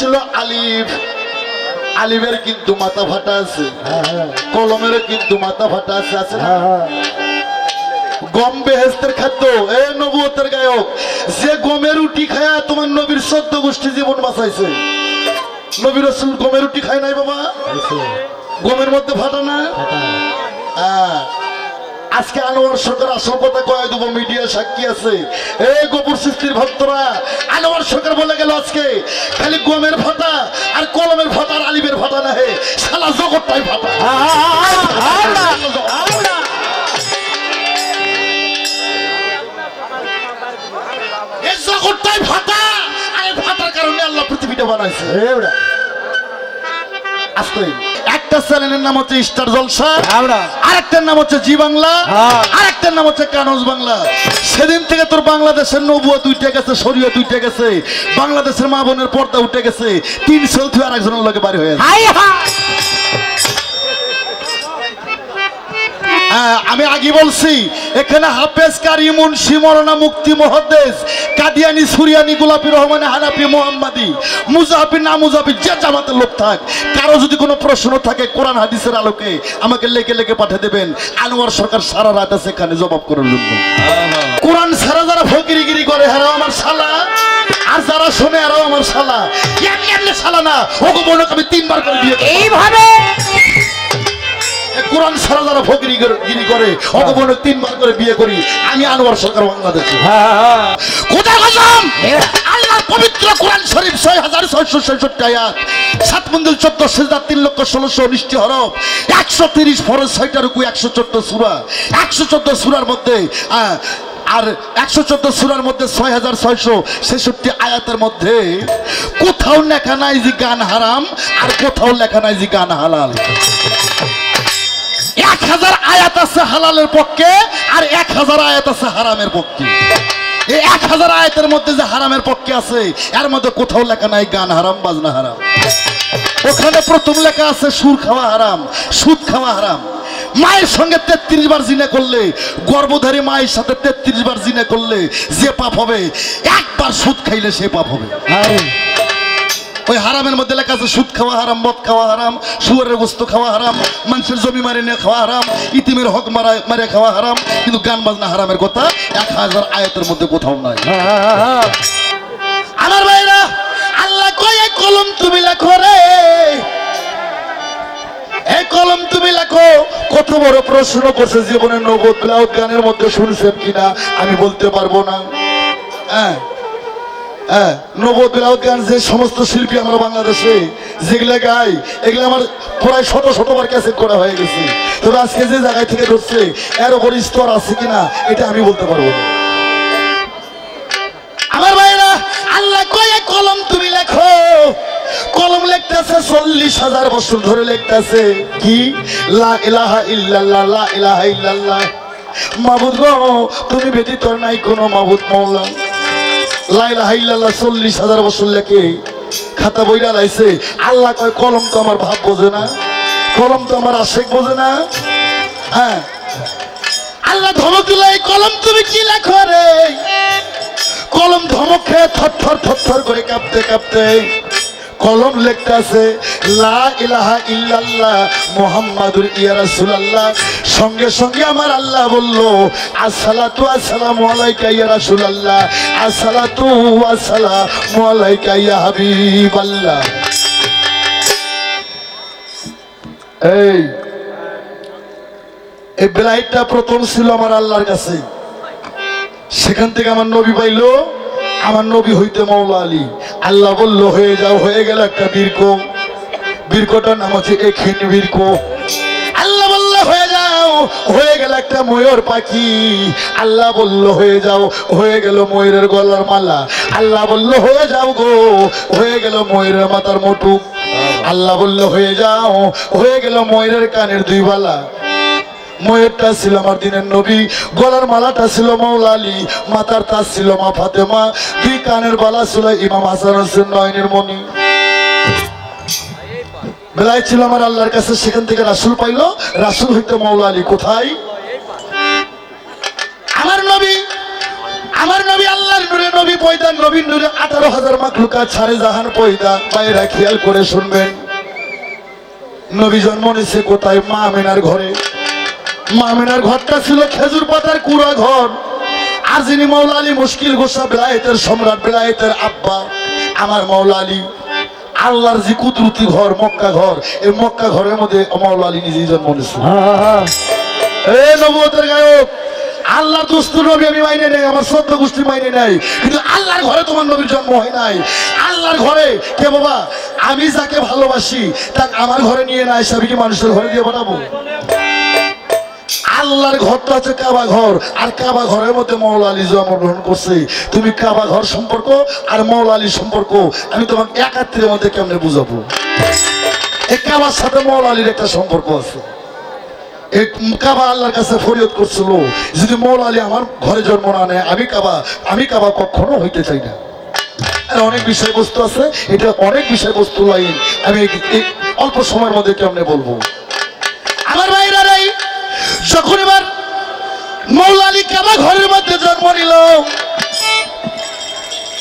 ছিল আলিফ। আলিফের কিন্তু মাথা ফাটা আছে। হ্যাঁ হ্যাঁ কলমের কিন্তু মাথা ফাটা আছে আছে? হ্যাঁ হ্যাঁ গম বেহেস্তের খাদ্য। এ নবুয়তের গায়ক যে গমের রুটি খায়া তোমার নবীর সদ্য গোষ্ঠী জীবন বাঁচাইছে। নবীর রসুল গমের রুটি খায় নাই বাবা? গমের মধ্যে ফাটা না? আহ, আজকে আনোয়ার সরকার আসল কথা কয়ে দেবো মিডিয়া সাক্ষী আছে। এই গোপুর সৃষ্টির ভক্তরা আনোয়ার সরকার বলে গেল আজকে খালি গমের ফাটা আর কলমের ফাটা আর আলিমের ফাটা না হে জগৎটাই ফাটা জগৎটাই ফাটা আর ফাটার কারণে আল্লাহ পৃথিবীটা বানাইছে। আস্তে একটা চ্যানেলের নাম হচ্ছে স্টার জলসা। আরেকটার নাম হচ্ছে জি বাংলা। হ্যাঁ। আরেকটার নাম হচ্ছে কানজ বাংলা। সেদিন থেকে তোর বাংলাদেশের নবুয়া দুইটা গেছে শরীয় দুইটা গেছে। বাংলাদেশের মা বোনের পর্দা উঠে গেছে। তিন সেলফি আর একজনের লোকে বাড়ি হয়ে আমি আগে বলছি, এখানে হাফেজ কারি মুন্সি মরনা মুক্তি মহাদেশ কাদিয়ানি, সুরিয়ানি, গোলাপি রহমানে, হানাফি, মোহাম্মদি মুজাহাবি না মুজাহাবি যে জামাতের লোক থাক, কারও যদি কোনো প্রশ্ন থাকে কোরআন হাদিসের আলোকে, আমাকে লেগে লেগে পাঠিয়ে দেবেন। আনোয়ার সরকার সারা রাত আছে এখানে, জবাব করার জন্য। কোরআন সারা যারা ফকিরিগিরি করে হেরাও আমার শালা। আর যারা শুনে, এরাও আমার শালা। এমনি এমনি শালা না, ওগো বোনকে আমি তিনবার করে করেছি। এইভাবে কোরআন সারা যারা ফকিরি গিরি করে অগমনে তিনবার করে বিয়ে করি আমি আনোয়ার সরকার বাংলাদেশে। হ্যাঁ হ্যাঁ কোথায় গজম? আল্লাহর পবিত্র কোরআন শরীফ ছয় হাজার ছয়শো ছয়ষট্টি আয়াত সাত মন্দির চোদ্দ সেজদা তিন লক্ষ ষোলোশো উনিশটি হরফ একশো তিরিশ ফরজ ছয়টা রুকু একশো চোদ্দ সুরা একশো চোদ্দ সুরার মধ্যে আর একশো চোদ্দ সুরার মধ্যে ছয় হাজার ছয়শো ছেষট্টি আয়াতের মধ্যে কোথাও লেখা নাই যে গান হারাম আর কোথাও লেখা নাই যে গান হালাল। এক হাজার আয়াত আছে হালালের পক্ষে আর এক হাজার আয়াত আছে হারামের পক্ষে। এই এক হাজার আয়াতের মধ্যে যে হারামের পক্ষে আছে, এর মধ্যে কোথাও লেখা নাই গান হারাম, বাজনা হারাম। ওখানে প্রথম লেখা আছে, সুর খাওয়া হারাম, সুদ খাওয়া হারাম। মায়ের সঙ্গে তেত্রিশ বার জিনে করলে, গর্ভধারী মায়ের সাথে তেত্রিশ বার জিনে করলে যে পাপ হবে, একবার সুদ খাইলে সে পাপ হবে। ওই হারামের মধ্যে লেখা আছে, সুদ খাওয়া হারাম, মদ খাওয়া হারাম, শুয়ারের বস্তু খাওয়া হারাম, মানুষের জমি মারে নিয়ে খাওয়া হারাম, ইতিমের হক মারা, মারে খাওয়া হারাম। কিন্তু গান বাজনা হারামের কথা এক হাজার আয়তের মধ্যে কোথাও নাই। আমার ভাইরা, আল্লাহ কয় কলম তুমি লেখো রে। এই কলম তুমি লেখো। কত বড় প্রশ্ন করছে জীবনের নগদ গানের মধ্যে শুনছেন কিনা, আমি বলতে পারব না। হ্যাঁ। হ্যাঁ গান যে সমস্ত শিল্পী আমরা বাংলাদেশে যেগুলো গাই, এগুলো আমার প্রায় শত শতবার ক্যাসেট করা হয়ে গেছে। তবে আজকে যে জায়গায় থেকে এর ওপর স্তর আছে কিনা, এটা আমি বলতে পারব না। আমার আল্লাহ কয়ে কলম তুমি লেখো। কলম লিখতেছে চল্লিশ হাজার বছর ধরে লিখতেছে। কি? লা ইলাহা ইল্লাল্লাহ মাবুদ গো, তুমি ব্যতীত নাই কোনো মাবুদ মৌলা। লা ইলাহা ইল্লাল্লাহ চল্লিশ হাজার বছর লেখে খাতা বইরা লাইছে। আল্লাহ কয়, কলম তো আমার ভাব বোঝে না, কলম তো আমার আশেক বোঝে না। হ্যাঁ আল্লাহ ধমক দিল, এই কলম তুমি কি লেখো রে? কলম ধমক খেয়ে থরথর থরথর করে কাঁপতে কাঁপতে কলম লিখতেছে লা ইলাহা ইল্লাল্লাহ মুহাম্মাদুর ইয়া রাসূলুল্লাহ। সঙ্গে সঙ্গে আমার আল্লাহ বলল, আসসালাতু আসসালামু আলাইকা ইয়া রাসূলুল্লাহ, আসসালাতু আসসালামু আলাইকা ইয়া হাবিবাল্লাহ। এই এই বেলাইটটা প্রথম ছিল আমার আল্লাহর কাছে। সেখান থেকে আমার নবী পাইলো, আমার নবী হইতে মৌলা আলী। আল্লাহ বলল, হয়ে যাও, হয়ে গেল একটা বীরকো। বীরকোটার নাম হচ্ছে এখিন বীরকো। হয়ে গেল একটা ময়ূর পাখি। আল্লাহ বলল, হয়ে যাও, হয়ে গেল ময়ূরের গলার মালা। আল্লাহ বলল, হয়ে যাও গো, হয়ে গেল ময়ূরের মাথার মুটুক আল্লাহ বলল, হয়ে যাও, হয়ে গেল ময়ূরের কানের দুই বালা। ময়ূরটা ছিল আমার দিনের নবী, গলার মালাটা ছিল মৌলা আলী মাথার তাজ ছিল মা ফাতেমা, দুই কানের বালা ছিল ইমাম হাসান হোসেন নয়নের মণি। বেলায় ছিল আমার আল্লাহর কাছে, সেখান থেকে রাসুল পাইলো। রাসুল হইতে মৌলা আলী কোথায়? আমার নবী আমার নবী আল্লাহ আল্লাহর নূরে নবী পয়দা নবীন নূরে আঠারো হাজার মাকলুকা ছাড়ে জাহান পয়দা। বাইরা খেয়াল করে শুনবেন। নবী জন্ম নিছে কোথায়? মা মেনার ঘরে। মা আমেনার ঘরটা ছিল খেজুর পাতার কুড়া ঘর। আর যিনি মৌলা আলী মুশকিল গোসা বেলায়েতের সম্রাট, বেলায়েতের আব্বা, আমার মৌলা আলী আল্লাহর যে কুদরতি ঘর মক্কা ঘর এই মক্কা ঘরের মধ্যে মৌলা আলী নিজেই জন্ম নবুয়তের গায়ক আল্লাহ দোস্ত নবী আমি মাইনে নেই আমার শ্রদ্ধ গোষ্ঠী মাইনে নেই কিন্তু আল্লাহর ঘরে তোমার নবীর জন্ম হয় নাই। আল্লাহর ঘরে কে বাবা? আমি যাকে ভালোবাসি তাকে আমার ঘরে নিয়ে না এসে আমি কি মানুষের ঘরে দিয়ে পাঠাবো আল্লাহর ঘরটা হচ্ছে কাবা ঘর। আর কাবা ঘরের মধ্যে মৌলা আলী জন্মগ্রহণ করছে, তুমি কাবা ঘর সম্পর্ক আর মৌলা আলী সম্পর্ক, আমি তোমাকে একাত্রের মধ্যে কেমনে বুঝাবো? এই কাবার সাথে মৌলা আলীর একটা সম্পর্ক আছে। কাবা আল্লাহর কাছে ফরিয়াদ করছিল, যদি আলী আমার ঘরে জন্ম না নেয়, আমি কাবা আমি কাবা কখনো হইতে চাই না। অনেক বিষয়বস্তু আছে, এটা অনেক বিষয়বস্তু লাইন, আমি অল্প সময়ের মধ্যে কেমনে বলব? আমার যখন এবার মৌলা ঘরের মধ্যে জন্ম নিল,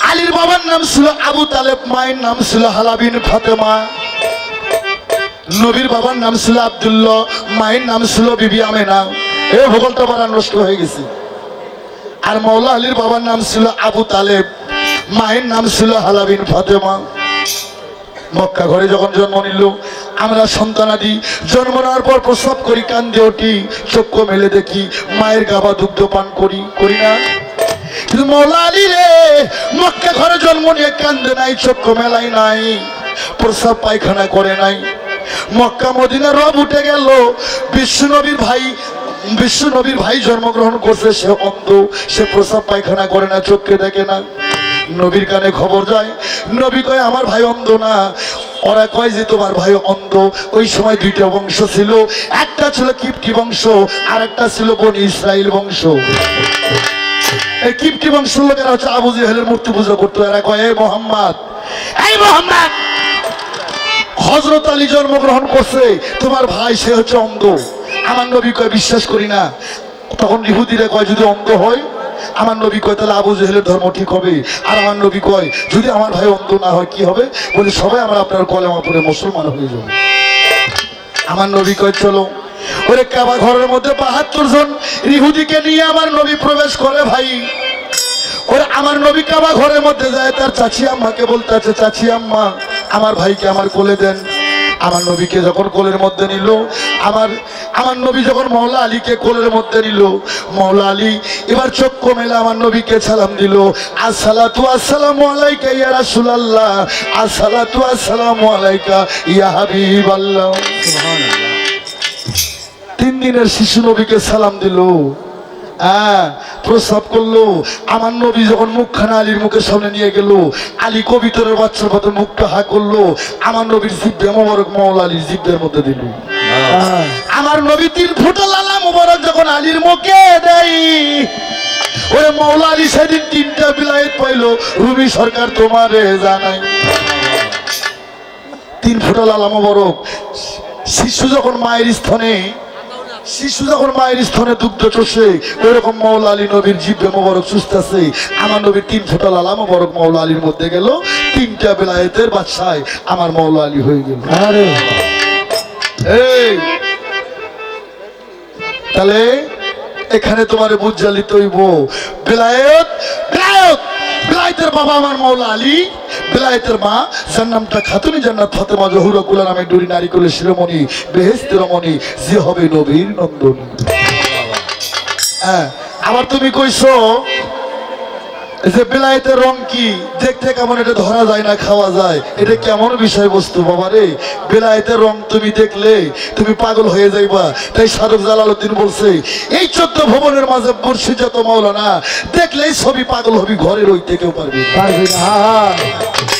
আলীর বাবার নাম ছিল আবু তালেব, মায়ের নাম ছিল হালাবিন ফাতেমা, নবীর বাবার নাম ছিল আবদুল্লাহ, মায়ের নাম ছিল বিবি আমেনা। এ ভূগোলটা বারা নষ্ট হয়ে গেছে। আর মৌলা আলীর বাবার নাম ছিল আবু তালেব, মায়ের নাম ছিল হালাবিন ফাতেমা। মক্কা ঘরে যখন জন্ম নিল আমরা সন্তানাদি জন্ম নেওয়ার পর প্রসব করি, কান্দে, উঠি, চক্ষু মেলে দেখি, মায়ের গাবা দুগ্ধ পান করি করি না। কিন্তু মৌলা আলী রে, মক্কা ঘরে জন্ম নিয়ে কান্দে নাই, চক্ষু মেলাই নাই, প্রসাব পায়খানা করে নাই। মক্কা মদিনা রব উঠে গেল বিশ্ব নবীর ভাই বিশ্ব নবীর ভাই জন্মগ্রহণ করছে, সে অন্ধ, সে প্রসাব পায়খানা করে না, চোখকে দেখে না। নবীর কানে খবর যায়, নবী কয়, আমার ভাই অন্ধ না ওরা কয় যে তোমার ভাই অন্ধ। ওই সময় দুইটা বংশ ছিল। একটা ছিল কিপ্টি বংশ আর একটা ছিল বনি ইসরাইল বংশ। এই কিপ্টি বংশ লোকেরা হচ্ছে আবু জেহেলের মূর্তি পুজো করতো। এরা কয়, এই মোহাম্মদ এই মোহাম্মদ হজরত আলী জন্মগ্রহণ করছে। তোমার ভাই, সে হচ্ছে অন্ধ। আমার নবী কয়, বিশ্বাস করি না। তখন ইহুদিরা কয়, যদি অন্ধ হয় আমার নবী কয়, তাহলে আবু জেহেলের ধর্ম ঠিক হবে? আর আমার নবী কয়, যদি আমার ভাই অন্ধ না হয়, কি হবে? বলে, সবাই আমরা আপনার কলেমা পরে মুসলমান হয়ে যাব। আমার নবী কয়, চলো। ওরে কাবা ঘরের মধ্যে বাহাত্তর জন ইহুদিকে নিয়ে আমার নবী প্রবেশ করে ভাই। ওরে আমার নবী কাবা ঘরের মধ্যে যায়, তার চাচি আম্মাকে বলতে আছে, চাচি আম্মা, আমার ভাইকে আমার কোলে দেন। আমার নবীকে যখন কোলের মধ্যে নিল, আমার আমার নবী যখন মৌলা আলীকে কোলের মধ্যে নিল মৌলা আলী এবার চক্ষু মেলে আমার নবীকে সালাম দিল। আসসালাতু আসসালামু আলাইকা ইয়া রাসূলুল্লাহ আসসালাতু আসসালামু আলাইকা ইয়া হাবিবাল্লাহ। তিন দিনের শিশু নবীকে সালাম দিল। হ্যাঁ প্রস্তাব করল। আমার নবী যখন মুখখানা আলীর মুখের সামনে নিয়ে গেল আলী কবিতরের বাচ্চার মতো মুখটা হা করল। আমার নবীর জিব্বে মোবারক মৌলা আলীর জিব্বের মধ্যে দিল। আমার নবী তিন ফুটা লালা মোবারক যখন আলীর মুখে দেয়, ওরে মৌলা আলী সেদিন তিনটা বিলায়ত পাইলো রুবি সরকার তোমারে জানাই। তিন ফুটা লালা মোবারক, শিশু যখন মায়ের স্থনে শিশু যখন মায়ের স্থনে দুগ্ধ চষে, ওইরকম মৌলা আলী নবীর জিব্বে মোবারক সুস্থ আছে। আমার নবীর তিন ফোটা লালা মোবারক মৌলা আলীর মধ্যে গেল, তিনটা বেলায়েতের বাদশায় আমার মৌলা আলী হয়ে গেল। আরে। তাহলে এখানে তোমার বুঝালি তৈব বেলায়েত বেলায়েত, বেলায়েতের বাবা আমার মৌলা আলী, বেলায়েতের মা যার নামটা খাতুনি জান্নাত ফাতেমা জহুরা কুলা নামে ডুরি নারী কুলের শিরোমণি বেহেস্ত রমণী, যে হবে নবীর নন্দনী। হ্যাঁ আবার তুমি কইছো যে বিলাইতে রং কি? দেখতে কেমন এটা ধরা যায় না, খাওয়া যায়? এটা কেমন বিষয়বস্তু বাবা রে বিলাইতে রং তুমি দেখলে তুমি পাগল হয়ে যাইবা। তাই শাহরুখ জালাল উদ্দিন বলছে, এই চোদ্দ ভবনের মাঝে বর্ষি যত মাওলানা, দেখলেই ছবি পাগল হবি, ঘরে রইতে কেউ পারবি না।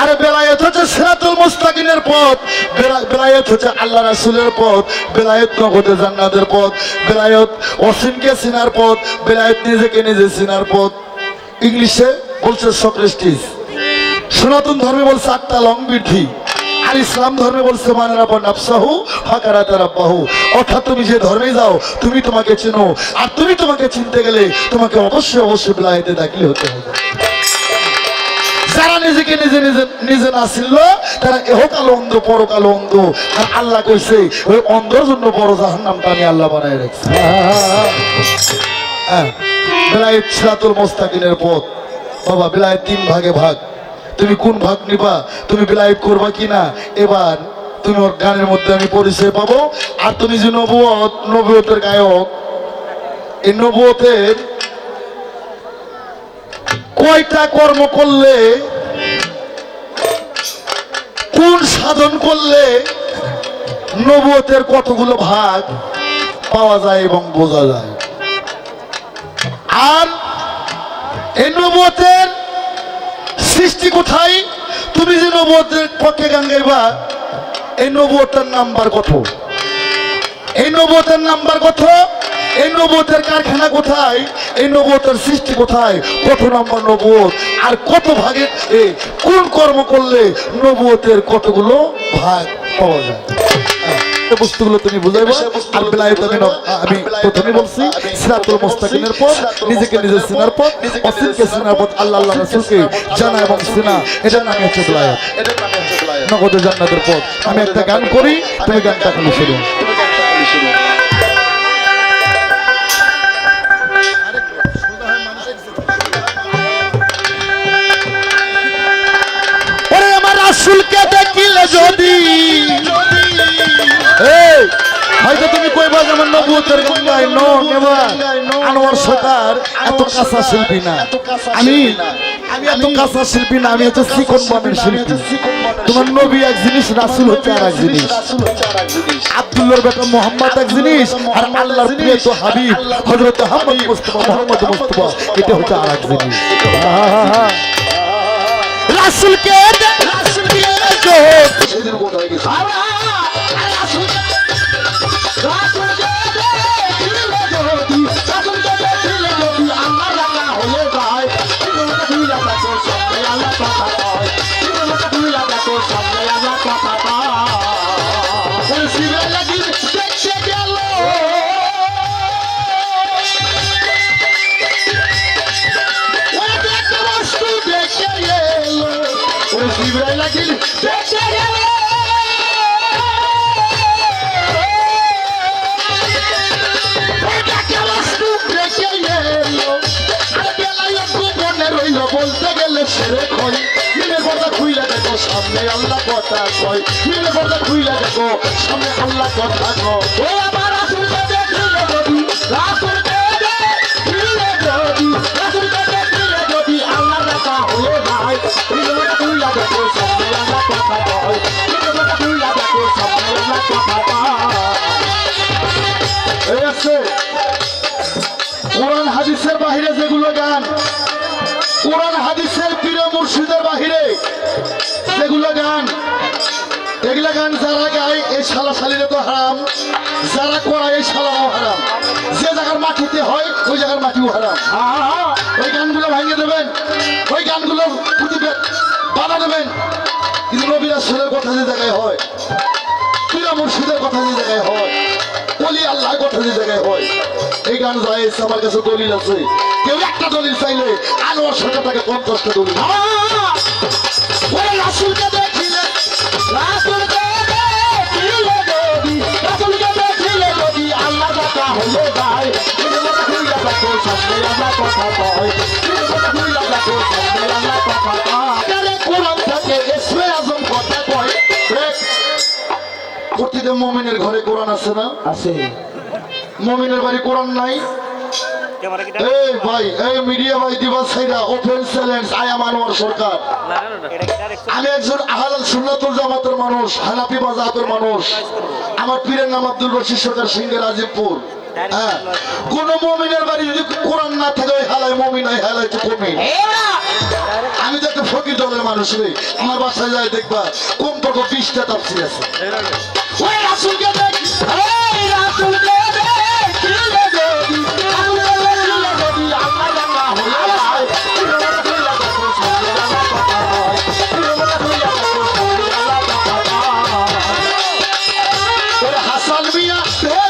আরে বেলায়েত হচ্ছে সিরাতুল মুস্তাকিনের পথ। বেলায়েত হচ্ছে আল্লাহ রাসূলের পথ। বেলায়েত নগদে জান্নাতের পথ। বেলায়েত অসীমকে চিনার পথ। বেলায়েত নিজেকে নিজে চিনার পথ। ইংলিশে বলছে সক্রেস্টিস সনাতন ধর্মে বলছে আটটা লং বৃদ্ধি আর ইসলাম ধর্মে বলছে মানারা পর নাফসাহু ফাকারা তারাব্বাহু অর্থাৎ তুমি যে ধর্মে যাও, তুমি তোমাকে চেনো। আর তুমি তোমাকে চিনতে গেলে তোমাকে অবশ্যই অবশ্যই বিলাইতে দাখিল হতে হবে। যারা নিজেকে নিজে নিজে নিজে না ছিল, তারা এহকাল অন্ধ পরকাল অন্ধ। আর আল্লাহ কইছে, ওই অন্ধর জন্য বড় জাহান নামটা আমি আল্লাহ বানাই রাখছি। হ্যাঁ। বেলায়েত সিরাতুল মোস্তাকিনের পথ। বাবা, বেলায়েত তিন ভাগে ভাগ। তুমি কোন ভাগ নিবা? তুমি বেলায়েত করবা কিনা? এবার তুমি ওর গানের মধ্যে আমি পরিচয় পাবো। আর তুমি যে নবুয়ত, নবুয়তের গায়ক, এই নবুয়তের কয়টা কর্ম করলে, কোন সাধন করলে নবতের কতগুলো ভাগ পাওয়া যায় এবং বোঝা যায়? আর এই নবতের সৃষ্টি কোথায়? তুমি যে নবুয়তের পক্ষে গান গাইবা, এই নবুয়তের নাম্বার কত? এই নবতের নাম্বার কত? এই নবুয়তের কারখানা কোথায়? এই নবুয়তের সৃষ্টি কোথায়? কত নম্বর নবুয়ত? আর কত ভাগে কোন কর্ম করলে নবুয়তের কতগুলো ভাগ পাওয়া যায়? বস্তুগুলো তুমি বুঝাইবো? আর বেলায়েত আমি আমি প্রথমে বলছি সিরাতুল মুস্তাকিমের পর নিজেকে নিজে চিনার পর অসিনকে চিনার পর আল্লাহ আল্লাহ রাসূলকে জানা এবং চিনা এটার নামই হচ্ছে বেলায়েত। এটার নামে হচ্ছে বেলায়েত। নগদ জান্নাতের পথ। আমি একটা গান করি তুমি গানটা শুরু যদি হয়তো তুমি কইবা যেমন নবুয়তের গঙ্গায় নো নেবা আনোয়ার সরকার এত কাঁচা শিল্পী না। আমি আমি এত কাঁচা শিল্পী না, আমি হচ্ছে চিকন বানের শিল্পী। তোমার নবী এক জিনিস, রাসূল হচ্ছে আর এক জিনিস। আব্দুল্লাহর বেটা মোহাম্মদ এক জিনিস, আর আল্লাহর প্রিয় তো হাবিব, হযরত মুহাম্মদ মুস্তাফা, মোহাম্মদ মুস্তাফা, এটা হচ্ছে আর এক জিনিস। রাসূলকে রাসূলকে সামনে আল্লাহ কথা কয়। মিলে কথা খুইলা দেখো, সামনে আল্লাহ কথা কয়। ও আমার আসলটা দেখিলে যদি যদি আল্লাহ রাখা হয়ে সামনে আল্লাহ কথা কয়। সামনে আল্লাহ কথা কয়। এই যেগুলো গান। এগুলা গান যারা গায় এই শালা শালিরে তো হারাম। যারা করায় এই শালাও হারাম। যে জায়গার মাটিতে হয়, ওই জায়গার মাটিও হারাম। ওই গানগুলো ভাঙিয়ে দেবেন, ওই গানগুলো বাধা দেবেন। কিন্তু নবীরা সুরের কথা যে জায়গায় হয় প্রিয় মুর্শিদের কথা যে জায়গায় হয় বলি আল্লাহ কথা যে জায়গায় হয়, এই গান যায় আমার কাছে দলিল আছে। কেউ একটা দলিল চাইলে আনোয়ার সরকার তাকে পঞ্চাশটা দলিল। রাসূলকে দেখিলে রাসূলকে দেখিলে যদি রাসূলকে যদি আল্লাহ দেখো মমিনের ঘরে কোরআন আছে না? আছে। মমিনের বাড়ি কোরআন নাই? এই ভাই এই মিডিয়া ভাই দিবা সাইরা open challenge I am Sarkar. আমি একজন আহলাল সুন্নাতুল জামাতের মানুষ হানাফি মাযহাবের মানুষ। আমার পীরের নাম আব্দুল রশিদ সরকার সিংহে রাজীবপুর। হ্যাঁ। কোন মমিনের বাড়ি যদি কোরআন না থাকে ওই হালায় মমিন ওই হালায় তো কমি আমি তো একটা ফকির দলের মানুষ রে। আমার বাসায় যায় দেখবা কম পক্ষে বিশটা তাপসির আছে। ওই রাসূলকে দেখ। এই রাসূলকে চলবি না eh?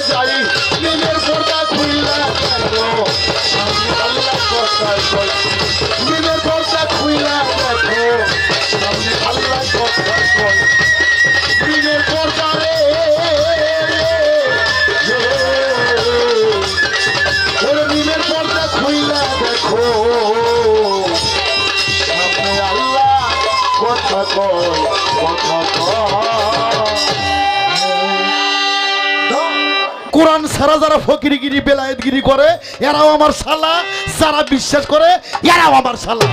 যারা ফকিরিগিরি বেলায়েতগিরি করে এরাও আমার শালা। যারা বিশ্বাস করে এরাও আমার শালা।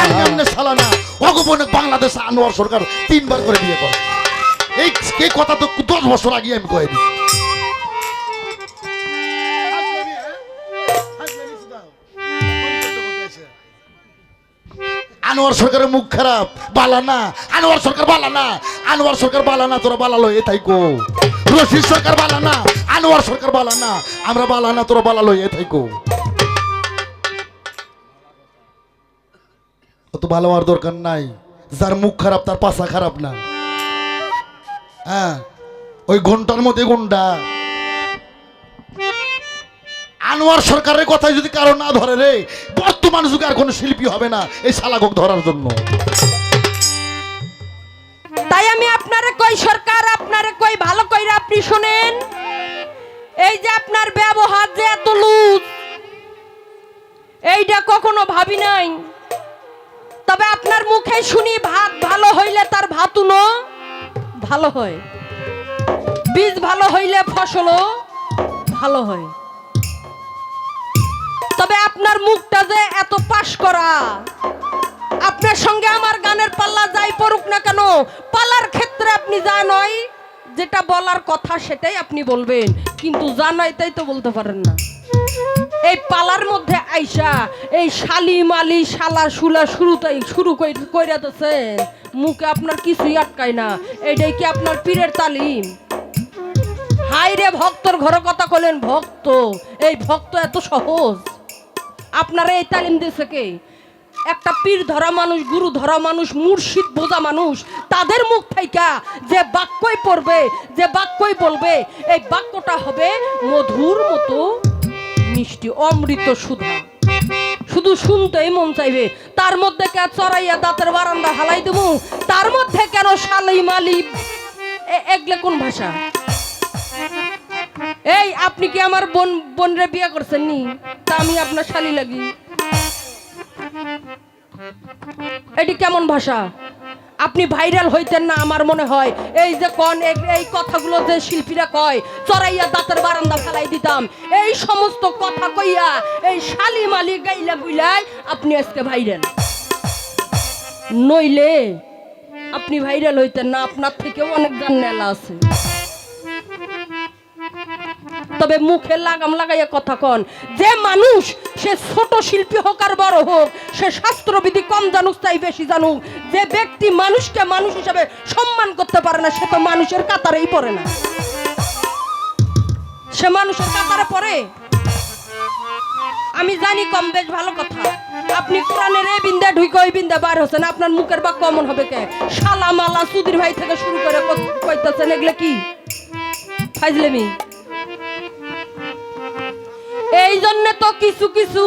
এর এমনি শালা না অগোপনে বাংলাদেশ আনোয়ার সরকার তিনবার করে বিয়ে করে। এই এই কথা তো দশ বছর আগে আমি কয়ে দিই। আনোয়ার সরকারের মুখ খারাপ, বালা না। আনোয়ার সরকার বালা না। আনোয়ার সরকার বালা না, তোরা বালালো এ তাই কো রশিদ সরকার বালা না, আনোয়ার সরকার বালা না। আমরা বালা না, তোরা বালালো এ তাই কো অত ভালো হওয়ার দরকার নাই। যার মুখ খারাপ, তার পাশা খারাপ না। হ্যাঁ ওই ঘণ্টার মধ্যে গুন্ডা আনোয়ার সরকারের কথাই যদি কারও না ধরে রে, বর্তমান যুগে আর কোনো শিল্পী হবে না এই শালাকক ধরার জন্য। তাই আমি আপনারে কই সরকার, আপনারে কই ভালো কইরা আপনি শুনেন? এই যে আপনার ব্যবহার যে এত লুজ, এইটা কখনো ভাবি নাই। তবে আপনার মুখে শুনি ভাত ভালো হইলে তার ভাতুনো ভালো হয়। বীজ ভালো হইলে ফসলও ভালো হয়। তবে আপনার মুখটা যে এত পাশ করা। আপনার সঙ্গে আমার গানের পাল্লা যাই পড়ুক না কেন পালার ক্ষেত্রে আপনি যা নয়, যেটা বলার কথা সেটাই আপনি বলবেন। কিন্তু যা নয় তাই তো বলতে পারেন না। এই পালার মধ্যে আইসা, এই শালি মালি শালা শুলা শুরুতেই শুরু কইরা দিতেছেন মুখে আপনার কিছুই আটকায় না। এটাই কি আপনার পীরের তালিম? হাই রে ভক্তর ঘর কথা কলেন ভক্ত, এই ভক্ত এত সহজ। আপনারা এই তালিম দিয়েছে কে? একটা পীর ধরা মানুষ, গুরু ধরা মানুষ, মুর্শিদ বোঝা মানুষ, তাদের মুখ থেকে যে বাক্যই পড়বে, যে বাক্যই বলবে, এই বাক্যটা হবে মধুর মতো মিষ্টি অমৃত সুধা। শুধু শুনতেই মন চাইবে। তার মধ্যে কে চড়াইয়া দাঁতের বারান্দা হালাই দেবো? তার মধ্যে কেন শালি মালি এগুলো কোন ভাষা? এই, আপনি কি আমার বোন, বোনরে বিয়ে করছেন নি? তা আমি আপনার শালি লাগি। এটি কেমন ভাষা? আপনি ভাইরাল হইতেন না আমার মনে হয়। এই যে কন, এই কথাগুলো যে শিল্পীরা কয়, চড়াইয়া দাঁতের বারান্দা ফেলাই দিতাম। এই সমস্ত কথা কইয়া এই শালি মালি গাইলা বুইলাই আপনি আজকে ভাইরাল। নইলে আপনি ভাইরাল হইতেন না, আপনার থেকেও অনেক গান নেলা আছে। তবে মুখে লাগাম লাগাইয়া কথা কন। যে মানুষ, সে ছোট শিল্পী হোক আর বড় হোক, সে শাস্ত্রবিধি কম জানুক, তাই বেশি জানুক। যে ব্যক্তি মানুষকে মানুষ হিসাবে সম্মান করতে পারে না, সে তো মানুষের কাতারেই পড়ে না। সে মানুষের কাতারে পড়ে? আমি জানি কম বেশ ভালো কথা। আপনি কোরআনের এই বিন্দা ঢুকে ওই বিন্দা বার হচ্ছেন, আপনার মুখের বা কমন হবে কে? শালা মালা সুধীর ভাই থেকে শুরু করে কইতাছেন, এগুলো কি? ফাইজলেমি। এই জন্য তো কিছু কিছু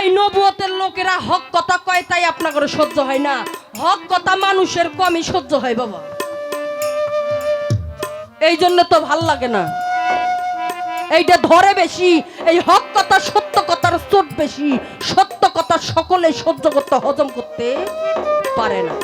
এই নবুয়তের লোকেরা হক কথা কয়, তাই আপনাদের সহ্য হয় না। হক কথা মানুষের কমই সহ্য হয়, বাবা। এই জন্য তো ভালো লাগে না। এইটা ধরে বেশি, এই হক কথা সত্য কথার চোট বেশি। সত্য কথা সকলে সহ্য করতে, হজম করতে পারে না।